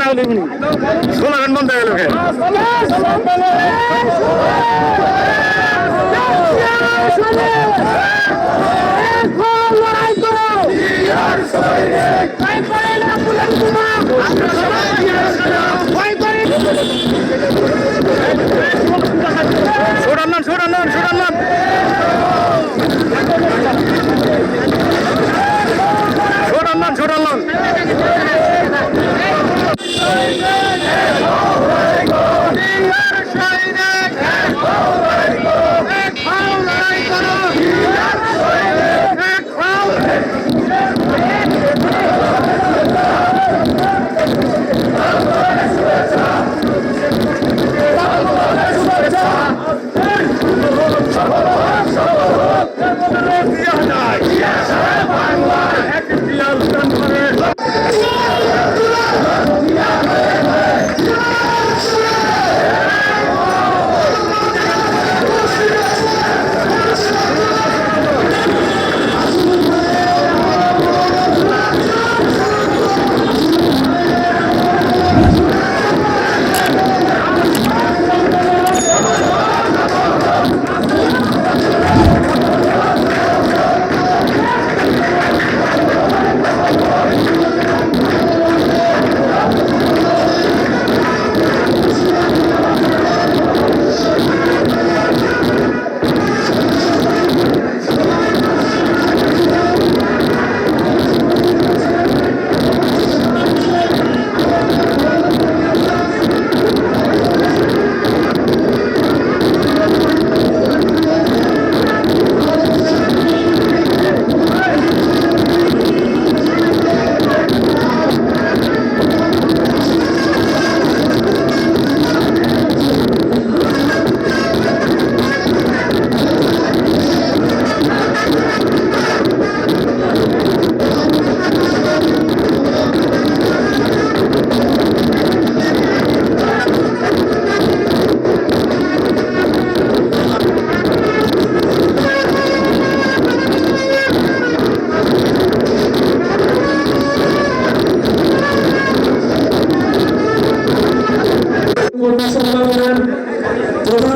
হলে এমনি। স্লোগান বন্ধ হয়ে গেল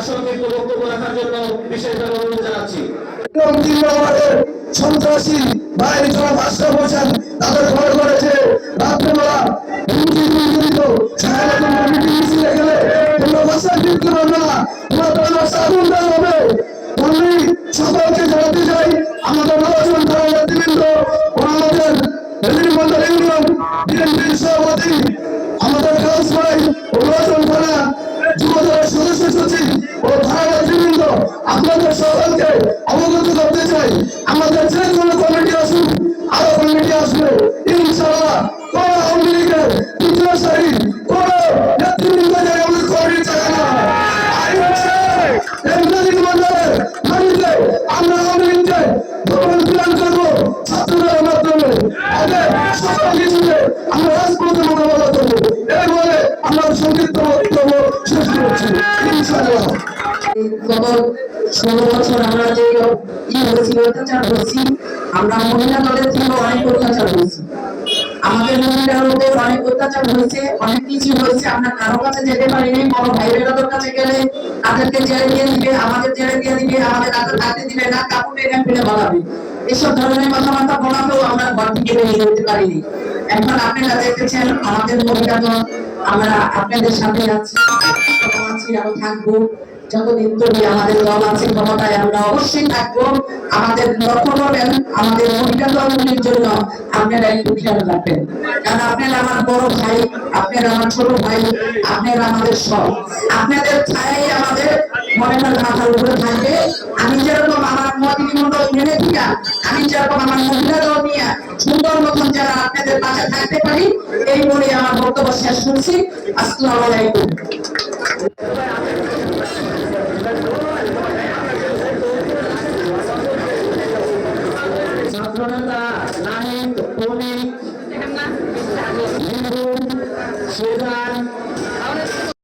তার সংক্ষিপ্ত বক্তব্য রাখার জন্য বিশেষভাবে অনুরোধ জানাচ্ছি। আমাদের সন্ত্রাসী ভাই জনাব আশরাফ হোসেন, তাদের ঘরে করেছে রাত্রেবেলা হুমকি গুলিত সারাদিন কমিটি মিছিলে গেলে তোমরা বাসায় ফিরতে পারবে না। তোমরা তোর বাসায় আগুন দেওয়া হবে। আমি সকলকে জানাতে চাই, আমাদের নির্বাচন নেতৃবৃন্দ ও আমাদের বিভিন্ন ইউনিয়ন, বিএনপির সভাপতি, আমাদের কাজ ভাই ও নির্বাচন করা যুবদলের সদস্য সচিব ও ধারা নেতৃবৃন্দ আপনাদের সকলকে অবগত করতে চাই। আমাদের যে কোনো কমিটি আসুক, আরও কমিটি আসবে। ইনশাআল্লাহ কোন আওয়ামী লীগের তৃতীয় সারি, কোন নেতৃবৃন্দ আমাদের কমিটি চায় না। আমরা সংক্ষিপ্ত বক্তব্য ষোলো বছর আমরা আমাদের মহিলার উপর আমরা এসব ধরনের কথাবার্তা বলাতেও আমরা ঘর থেকে বেরিয়ে যেতে পারিনি এখন আপনারা দেখেছেন আমাদের মহিলা আমরা আপনাদের সাথে আছি। আছি থাকব। যতদিন তুমি আমাদের দল আছে, ক্ষমতায় আমরা অবশ্যই থাকব। আমাদের লক্ষ্য করবেন, আমাদের দলগুলির জন্য আপনারা একটু খেয়াল রাখবেন। কারণ আপনারা আমার বড় ভাই, আপনারা আমার ছোট ভাই, আপনারা আমাদের সব। আপনাদের ছায়াই আমাদের মনের মাথার উপরে থাকবে আমি যেরকম আমার সম্পদ মেনে দিয়া আমি যেরকম আমার মহিলা দল নিয়ে সুন্দর মতন যারা আপনাদের পাশে থাকতে পারি এই বলে আমার বক্তব্য শেষ করছি। আসসালাম আলাইকুম। Sudan,